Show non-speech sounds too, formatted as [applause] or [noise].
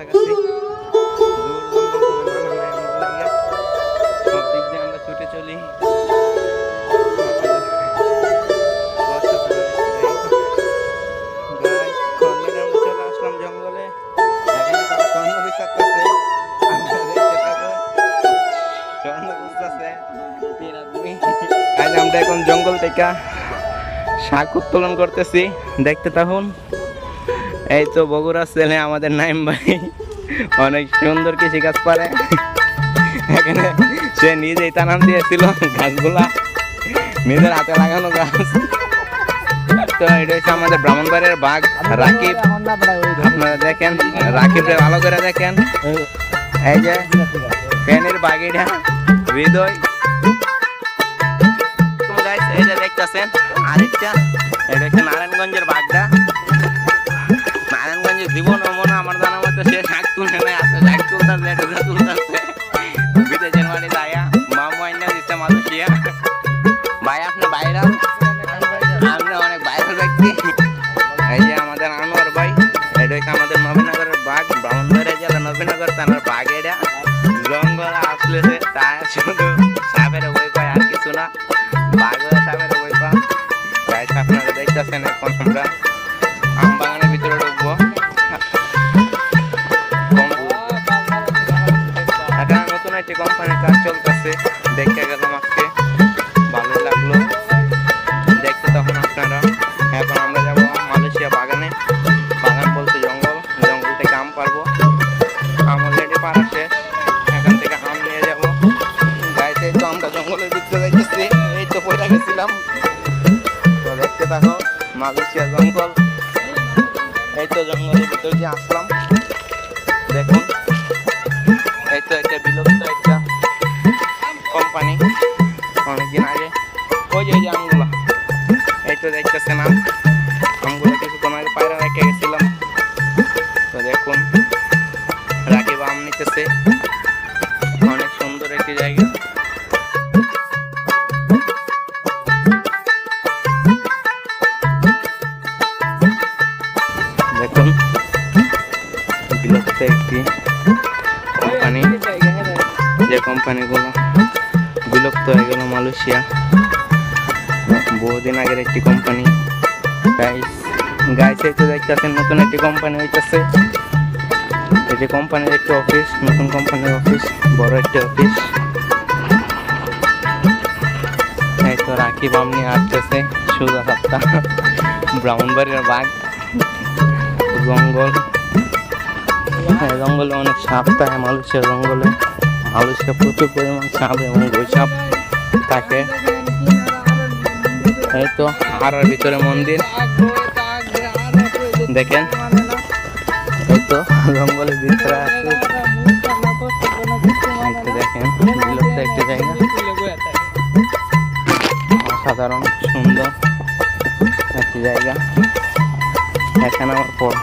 কাছাকাছি আমরা এখন জঙ্গল থেকে শাক উত্তোলন করতেছি। দেখতে থাকুন। এই তো বগুড়ার ছেলে আমাদের নাইম ভাই। অনেক সুন্দর কৃষি কাজ পারে এখানে সে নিজেই টানান দিয়েছিল গাছগুলা। নিজের হাতে লাগানো গাছ। তো এটা হচ্ছে আমাদের ব্রাহ্মণবাড়ির বাঘ রাকিব। আপনারা দেখেন, রাকিবরে ভালো করে দেখেন। এই যে ফ্যানের বাগিটা হৃদয়। দেখতেছেন, আরেকটা। এটা হচ্ছে নারায়ণগঞ্জের বাগদা নবীনগর থানার জঙ্গল আসলে তাই শুধু সাপের বই পায় আর কিছু না বাঘ সাপের বই পায়। আপনারা দেখতেছেন এখন আমরা আম নতুন একটি কোম্পানির কাজ চলতেছে। পড়ে গেছিলাম? তো দেখতে থাকো মালয়েশিয়া জঙ্গল। এই তো জঙ্গলের ভিতর দিয়ে আসলাম। দেখুন, এই তো একটা বিলুপ্ত একটা কোম্পানি অনেকদিন আগে। ওই যে আমগুলো। এই তো দেখতেছেন আম। আমগুলো কিছুক্ষণ আগে পায়রা রেখে গেছিলাম। তো দেখুন রাকিব আম নিতেছে। বিলুপ্ত একটি কোম্পানি যে কোম্পানিগুলো বিলুপ্ত হয়ে গেল মালয়েশিয়া। বহুদিন আগের একটি কোম্পানি গাইস গাইস তো দেখতেছেন, নতুন একটি কোম্পানি হইতেছে। এটি কোম্পানির একটি অফিস নতুন কোম্পানির অফিস বড় একটি অফিস এই তো রাকিব আমনি আসতেছে সোজা সাতটা [laughs] ব্রাহ্মণবাড়ির বাঘ। জঙ্গল। হ্যাঁ জঙ্গলে অনেক সাপ থাকে মালয়েশিয়া জঙ্গলে মালয়েশিয়া প্রচুর পরিমাণ সাপ এবং বৈসাপ থাকে। এই তো আর ওর ভিতরে মন্দির। দেখেন। এই তো জঙ্গলের ভিতরে আছে। দেখেন একটি জায়গা। অসাধারণ, সুন্দর একটি জায়গা। এখানে আমার পড়া